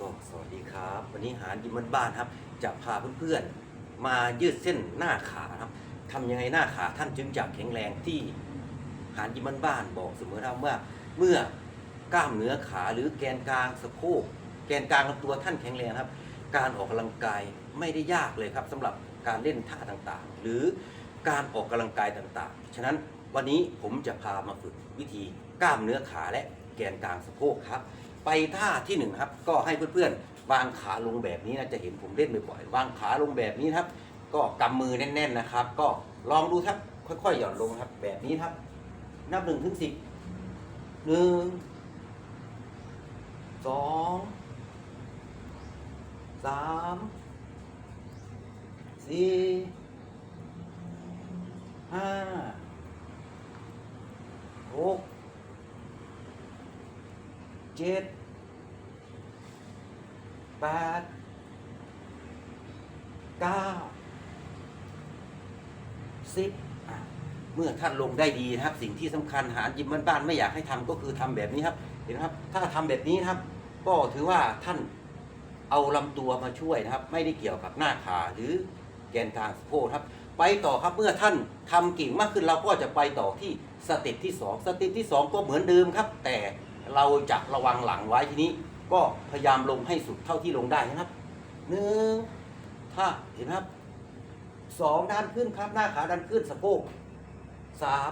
ก็สวัสดีครับ วันนี้หารยิมบ้านครับ จะพาเพื่อนๆมายืดเส้นหน้าขาครับทำยังไงหน้าขาท่านจึงจะแข็งแรงที่หารยิมบ้านบอกเสมอนะว่าเมื่อกล้ามเนื้อขาหรือแกนกลางสะโพกแกนกลางลำตัวท่านแข็งแรงครับ การออกกำลังกายไม่ได้ยากเลยครับสำหรับการเล่นท่าต่างๆ หรือการออกกำลังกายต่างๆ ฉะนั้นวันนี้ผมจะพามาฝึกวิธีกล้ามเนื้อขาและแกนกลางสะโพกครับ ไปท่าที่หนึ่งครับ ก็ให้เพื่อนๆวางขาลงแบบนี้นะจะเห็นผมเล่นบ่อยๆวางขาลงแบบนี้ครับ ก็กำมือแน่น ๆนะครับ ก็ลองดูครับ ค่อยๆหย่อนลงครับ แบบนี้ครับ นับหนึ่งถึงสิบหนึ่งสองสามสี่ห้าหกเจ็ด แปดเก้าสิบเมื่อท่านลงได้ดีนะครับ สิ่งที่สำคัญหารยิมบ้านๆไม่อยากให้ทำก็คือทำแบบนี้ครับ เห็นไหมครับ ถ้าทำแบบนี้นะครับ ก็ถือว่าท่านเอาลำตัวมาช่วยนะครับ ไม่ได้เกี่ยวกับหน้าขาหรือแกนกลางสะโพกครับ ไปต่อครับเมื่อท่านทำเก่งมากขึ้นเราก็จะไปต่อที่สเต็ปที่สองสเต็ปที่สองก็เหมือนเดิมครับ แต่เราจะระวังหลังไว้ทีนี้ ก็พยายามลงให้สุดเท่าที่ลงได้นะครับหนึ่งถ้าเห็นไหมครับสองด้านขึ้นครับหน้าขาด้านขึ้นสะโพกสาม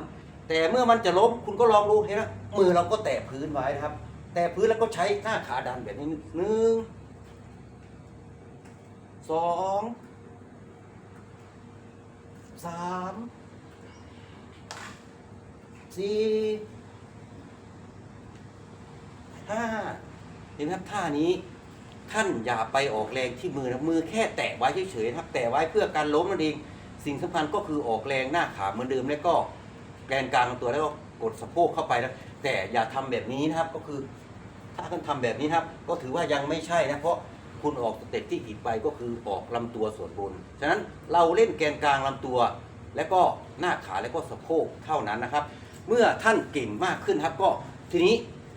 แต่เมื่อมันจะล้มคุณก็ลองดูเห็นไหมมือเราก็แตะพื้นไว้นะครับ แตะพื้นแล้วก็ใช้หน้าขาดันแบบนี้หนึ่งสองสามสี่ห้า เห็นไหมครับท่านี้ท่านอย่าไปออกแรงที่มือนะมือแค่แตะไว้เฉยๆนะครับ แตะไว้เพื่อการล้มนั่นเอง สิ่งสำคัญก็คือออกแรงหน้าขาเหมือนเดิมแล้วก็แกนกลางตัวแล้วก็กดสะโพกเข้าไปนะแต่อย่าทำแบบนี้นะครับก็คือถ้าท่านทำแบบนี้นะครับ ก็ถือว่ายังไม่ใช่นะเพราะคุณออกสเต็ปที่ผิดไปก็คือออกลำตัวส่วนบน ฉะนั้นเราเล่นแกนกลางลำตัว แล้วก็หน้าขาแล้วก็สะโพกเท่านั้นนะครับ เมื่อท่านเก่งมากขึ้นครับก็ทีนี้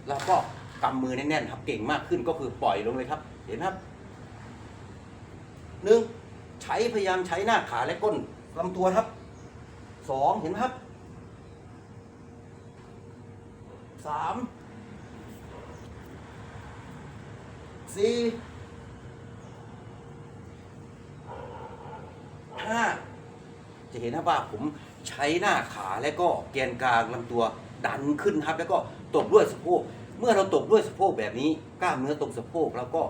เราก็ กำมือแน่นๆครับเก่งมากขึ้นก็คือปล่อยลงเลยครับ เห็นครับหนึ่งใช้พยายามใช้หน้าขาและก้นลำตัวครับสองเห็นครับสามสี่ห้าจะเห็นนะว่าผมใช้หน้าขาและก็แกนกลางลำตัวดันขึ้นครับ แล้วก็ตบด้วยสะโพก เมื่อเราตบด้วยสะโพกแบบนี้กล้ามเนื้อตรงสะโพกแล้วก็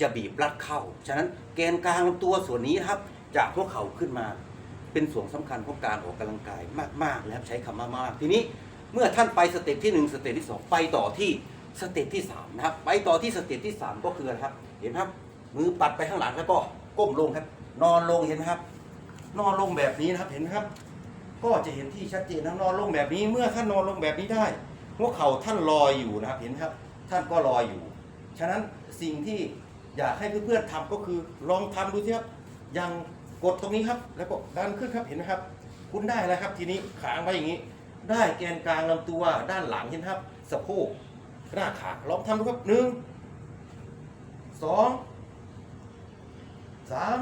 จะบีบรัดเข้า ฉะนั้นแกนกลางลำตัวส่วนนี้ครับ จากพวกเขาขึ้นมา เป็นส่วนสำคัญของการออกกำลังกายมากๆนะครับใช้คำว่ามากๆทีนี้เมื่อท่านไปสเต็ปที่หนึ่งสเต็ปที่สองไปต่อที่สเต็ปที่สามนะครับ ไปต่อที่สเต็ปที่สามก็คืออะไรครับ เห็นครับ มือปัดไปข้างหลังแล้วก็ก้มลงครับ นอนลงเห็นไหมครับ นอนลงแบบนี้นะครับเห็นไหมครับ ก็จะเห็นที่ชัดเจนนะนอนลงแบบนี้ เมื่อท่านนอนลงแบบนี้ได้ หัวเข่าท่านลอยอยู่นะครับเห็นไหมครับ ท่านก็ลอยอยู่ ฉะนั้นสิ่งที่อยากให้เพื่อนๆทำก็คือลองทำดูสิครับยังกดตรงนี้ครับ แล้วก็ดันขึ้นครับเห็นไหมครับ คุณได้แล้วครับทีนี้ขางไว้อย่างนี้ ได้แกนกลางลำตัวด้านหลังเห็นไหมครับสะโพกหน้าขาลองทำดูครับหนึ่งสองสาม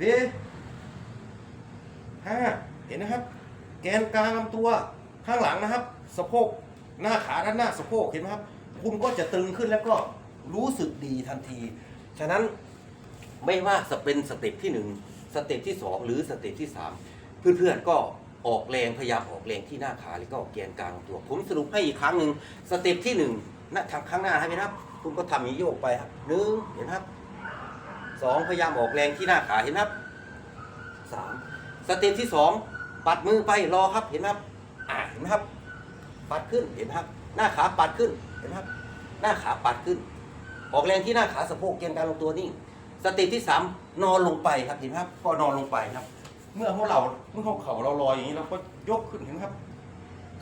สี่ห้าเห็นนะครับ แกนกลางลำตัว ข้างหลังนะครับ สะโพกหน้าขาด้านหน้าสะโพกเห็นไหมครับ คุณก็จะตึงขึ้นแล้วก็รู้สึกดีทันที ฉะนั้นไม่ว่าจะเป็นสเต็ปที่หนึ่งสเต็ปที่สองหรือสเต็ปที่สามเพื่อนๆก็ออกแรงพยายามออกแรงที่หน้าขาแล้วก็แกนกลางตัว ผมสรุปให้อีกครั้งหนึ่งสเต็ปที่หนึ่งนะทางข้างหน้าให้ไหมครับ คุณก็ทำอย่างนี้โยกไปครับหนึ่งเห็นไหมครับสองพยายามออกแรงที่หน้าขาเห็นไหมครับสามสเต็ปที่สองปัดมือไปรอครับเห็นไหมครับ ห็นไหมครับ ปัดขึ้นเห็นไหมครับ หน้าขาปัดขึ้นเห็นไหมครับ หน้าขาปัดขึ้น ออกแรงที่หน้าขาสะโพกเกณฑ์การลงตัวนิ่งสต็ปที่สามนอนลงไปครับเห็นไหมครับ ก็นอนลงไปครับ เมื่อหัวเราเมื่อหัวเข่าเราลอยอย่างนี้เราก็ยกขึ้นเห็นไหมครับ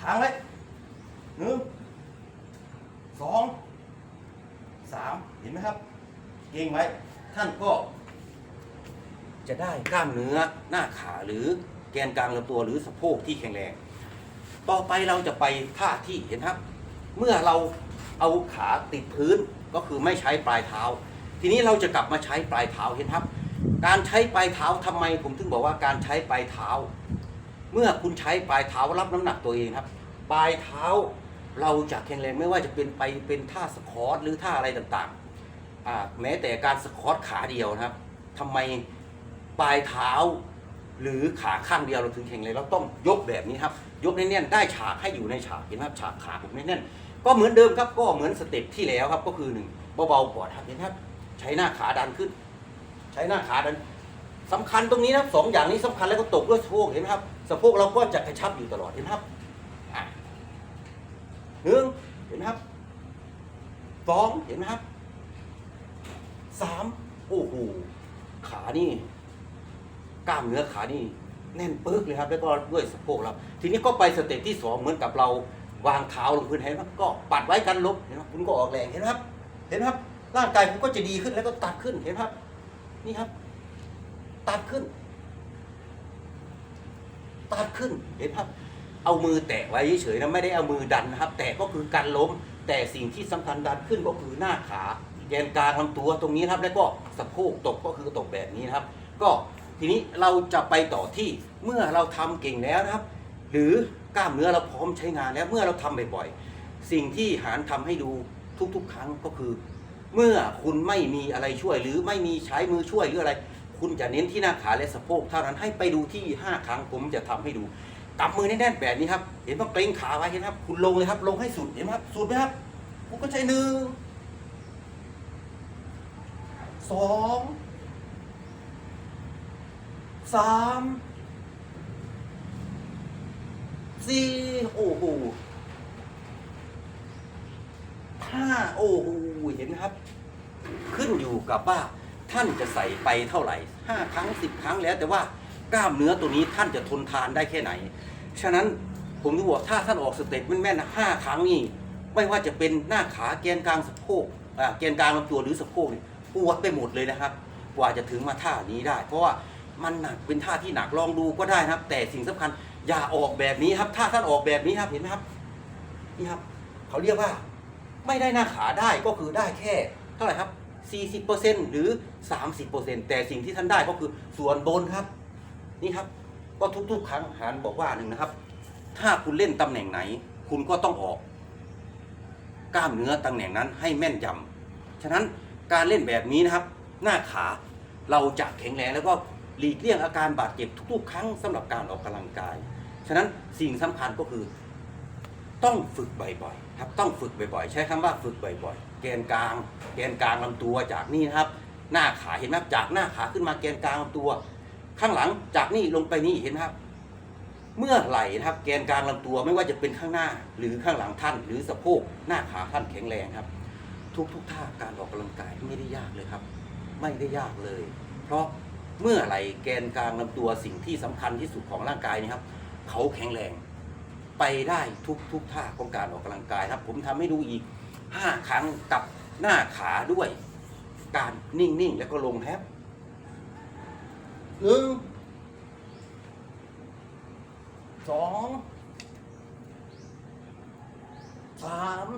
ค้างไว้หนึ่งสองสามเห็นไหมครับ เก่งไว้ท่านก็ จะได้กล้ามเนื้อหน้าขาหรือแกนกลางลำตัวหรือสะโพกที่แข็งแรง ต่อไปเราจะไปท่าที่เห็นครับ เมื่อเราเอาขาติดพื้นก็คือไม่ใช้ปลายเท้า ทีนี้เราจะกลับมาใช้ปลายเท้าเห็นครับ การใช้ปลายเท้าทำไมผมถึงบอกว่าการใช้ปลายเท้า เมื่อคุณใช้ปลายเท้ารับน้ำหนักตัวเองครับ ปลายเท้าเราจะแข็งแรงไม่ว่าจะเป็นไปเป็นท่าสควอตหรือท่าอะไรต่างๆแม้แต่การสควอตขาเดียวนะครับทำไมปลายเท้า หรือขาข้างเดียวเราถึงแข็งแรงเราต้องยกแบบนี้ครับ ยกแน่นๆได้ฉากให้อยู่ในฉากเห็นไหมครับฉากขาผมแน่นๆก็เหมือนเดิมครับก็เหมือนสเต็ปที่แล้วครับก็คือหนึ่งเบาๆก่อนครับเห็นไหมครับใช้หน้าขาดันขึ้น ใช้หน้าขาดันสำคัญตรงนี้นะสองอย่างนี้สำคัญแล้วก็ตกด้วยสะโพกเห็นไหมครับสะโพกเราก็จะกระชับอยู่ตลอดเห็นไหมครับหนึ่งเห็นไหมครับสองเห็นไหมครับสามโอ้โหขานี่ กล้ามเนื้อขานี่แน่นปึ๊กเลยครับ แล้วก็ด้วยสะโพกเราทีนี้ก็ไปสเต็ปที่สองเหมือนกับเราวางเท้าลงพื้นเห็นไหมก็ปัดไว้กันลบเห็นไหมคุณก็ออกแรงเห็นไหมครับ เห็นไหมครับ ร่างกายคุณก็จะดีขึ้นแล้วก็ตัดขึ้นเห็นไหมครับ นี่ครับ ตัดขึ้น ตัดขึ้นเห็นไหมครับ เอามือแตะไว้เฉยๆนะไม่ได้เอามือดันนะครับ แต่ก็คือการล้ม แต่สิ่งที่สำคัญดันขึ้นก็คือหน้าขาแกนกลางลำตัวตรงนี้ครับ แล้วก็สะโพกตกก็คือตกแบบนี้นะครับ ก็ ทีนี้เราจะไปต่อที่เมื่อเราทำเก่งแล้วนะครับ หรือกล้ามเนื้อเราพร้อมใช้งานแล้วเมื่อเราทำบ่อยๆสิ่งที่หารทำให้ดูทุกๆ ครั้งก็คือ เมื่อคุณไม่มีอะไรช่วย หรือไม่มีใช้มือช่วยหรืออะไร คุณจะเน้นที่หน้าขาและสะโพกเท่านั้นให้ไปดูที่ 5 ครั้งผมจะทำให้ดูกำมือแน่นๆแบบนี้ครับ เห็นว่าเกรงขาไว้เห็นไหมครับ คุณลงเลยครับ ลงให้สุดเห็นไหมครับ สุดไหมครับคุณก็ใช้หนึ่งสอง สามสี่โอ้โหห้าโอ้โหเห็นไหมครับ ขึ้นอยู่กับว่าท่านจะใส่ไปเท่าไหร่ห้าครั้งสิบครั้งแล้ว แต่ว่ากล้ามเนื้อตัวนี้ท่านจะทนทานได้แค่ไหน ฉะนั้นผมถึงบอกถ้าท่านออกสเต็ปแม่นๆห้าครั้งนี่ไม่ว่าจะเป็นหน้าขาแกนกลางสะโพกแกนกลางลำตัวหรือสะโพกปวดไปหมดเลยนะครับ กว่าจะถึงมาท่านี้ได้ เพราะว่า มันหนักเป็นท่าที่หนักลองดูก็ได้นะครับ แต่สิ่งสำคัญอย่าออกแบบนี้ครับ ถ้าท่านออกแบบนี้ครับเห็นไหมครับนี่ครับ เขาเรียกว่าไม่ได้หน้าขาได้ก็คือได้แค่ เท่าไหร่ครับ 40%หรือ 30%แต่สิ่งที่ท่านได้ก็คือส่วนบนครับ นี่ครับ ก็ทุกๆ ครั้งหารบอกว่าหนึ่งนะครับ ถ้าคุณเล่นตำแหน่งไหน คุณก็ต้องออก กล้ามเนื้อตำแหน่งนั้นให้แม่นยำฉะนั้นการเล่นแบบนี้นะครับ หน้าขาเราจะแข็งแรงแล้วก็ หลีกเลี่ยงอาการบาดเจ็บทุกๆ ครั้งสำหรับการออกกำลังกาย ฉะนั้นสิ่งสำคัญก็คือ ต้องฝึกบ่อยๆครับ ต้องฝึกบ่อยๆ ใช้คำว่าฝึกบ่อยๆ แกนกลาง แกนกลางลำตัวจากนี่นะครับ หน้าขาเห็นไหมครับจากหน้าขาขึ้นมาแกนกลางลำตัว ข้างหลังจากนี่ลงไปนี่เห็นไหมครับเมื่อไหร่นะครับแกนกลางลำตัวไม่ว่าจะเป็นข้างหน้า หรือข้างหลังท่าน หรือสะโพกหน้าขาท่านแข็งแรงครับ ทุกทุกๆท่าการออกกำลังกายไม่ได้ยากเลยครับ ไม่ได้ยากเลย เพราะ เมื่อไหร่แกนกลางลำตัวสิ่งที่สำคัญที่สุดของร่างกายนี่ครับ เขาแข็งแรงไปได้ทุกทุกท่าของการออกกำลังกายครับ ผมทำให้ดูอีก 5 ครั้งกับหน้าขาด้วย การนิ่งๆ แล้วก็ลงแฮปหนึ่งสองสาม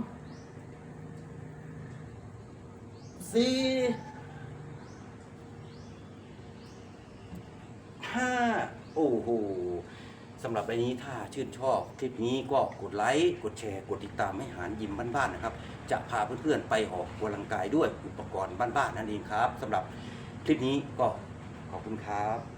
สี่ ห้าโอ้โหสำหรับใบนี้ถ้าชื่นชอบคลิปนี้ก็กดไลค์กดแชร์กดติดตามให้หารยิมบ้านๆนะครับ จะพาเพื่อนๆไปออกกำลังกายด้วยอุปกรณ์บ้านๆนั่นเองครับสำหรับคลิปนี้ก็ขอบคุณครับ